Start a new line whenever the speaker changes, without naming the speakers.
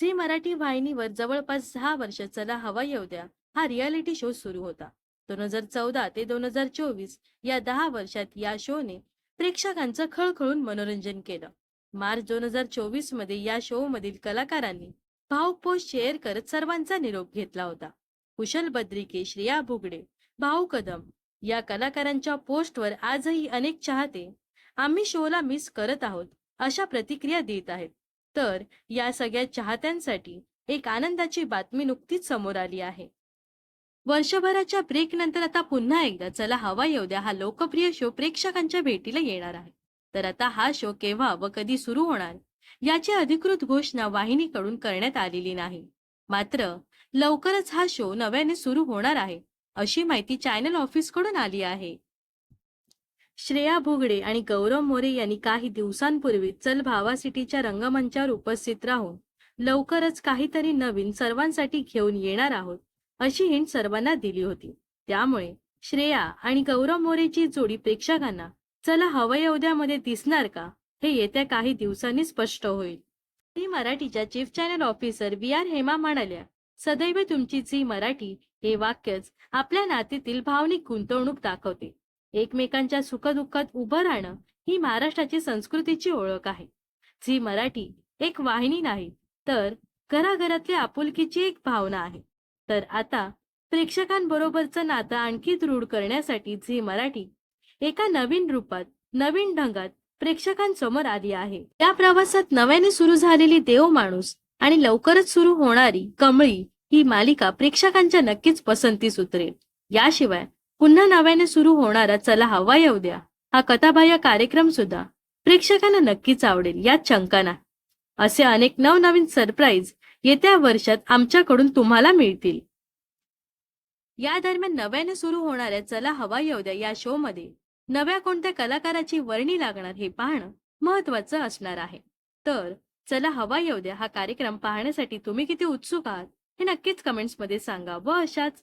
Zee Marathi वाहिनीवर जवळपास सहा वर्ष चला हवा येऊ द्या हा रियालिटी शो सुरू होता. दोन हजार चौदा ते दोन हजार चोवीस या दहा वर्षात या शोने प्रेक्षकांचं खळखळून मनोरंजन केलं. मार्च दोन हजार चोवीसमध्ये या शो मधील कलाकारांनी भाऊक पोस्ट शेअर करत सर्वांचा निरोप घेतला होता. कुशल बद्रिके श्रेया भुगडे भाऊ कदम या कलाकारांच्या पोस्टवर आजही अनेक चाहते आम्ही शोला मिस करत आहोत अशा प्रतिक्रिया देत आहेत. तर या सगळ्या चाहत्यांसाठी एक आनंदाची बातमी नुकतीच समोर आली आहे. वर्षभराच्या ब्रेक नंतर आता पुन्हा एकदा चला हवा येऊ द्या हा लोकप्रिय शो प्रेक्षकांच्या भेटीला येणार आहे. तर आता हा शो केव्हा व कधी सुरू होणार याची अधिकृत घोषणा वाहिनीकडून करण्यात आलेली नाही. मात्र लवकरच हा शो नव्याने सुरू होणार आहे अशी माहिती चॅनल ऑफिसकडून आली आहे. श्रेया भुगडे आणि गौरव मोरे यांनी काही दिवसांपूर्वी चल भावा सिटीच्या रंगमंचावर उपस्थित राहून लवकरच काहीतरी नवीन सर्वांसाठी घेऊन येणार आहोत अशी हिंट सर्वांना दिली होती. त्यामुळे श्रेया आणि गौरव मोरेची जोडी प्रेक्षकांना चला हवय दिसणार का हे येत्या काही दिवसांनी स्पष्ट होईल. झी मराठीच्या chief channel officer B R Hema म्हणाल्या सदैव तुमची झी मराठी हे वाक्यच आपल्या नातीतील भावनिक गुंतवणूक दाखवते. एकमेकांच्या सुखदुःखात उभं राहणं ही महाराष्ट्राची संस्कृतीची ओळख आहे. झी मराठी एक वाहिनी नाही तर घराघरातल्या आपुलकीची एक भावना आहे. तर आता प्रेक्षकांबरोबरचं नातं आणखी दृढ करण्यासाठी झी मराठी एका नवीन रूपात नवीन ढंगात प्रेक्षकांसमोर आली आहे. या प्रवासात नव्याने सुरू झालेली देव माणूस आणि लवकरच सुरू होणारी कमळी ही मालिका प्रेक्षकांच्या नक्कीच पसंतीस उतरेल. याशिवाय पुन्हा नव्याने सुरू होणारा चला हवा येऊ द्या. हा कथाबाह्य कार्यक्रम सुद्धा प्रेक्षकांना नक्कीच आवडेल यात शंका नाही. असे अनेक नवनवीन सरप्राईज येत्या वर्षात आमच्याकडून तुम्हाला मिळतील. या दरम्यान नव्याने सुरू होणाऱ्या चला हवा येऊ द्या या शो मध्ये नव्या कोणत्या कलाकाराची वर्णी लागणार हे पाहणं महत्वाचं असणार आहे. तर चला हवा येऊ द्या हा कार्यक्रम पाहण्यासाठी तुम्ही किती उत्सुक आहात हे नक्कीच कमेंट्समध्ये सांगा व अशाच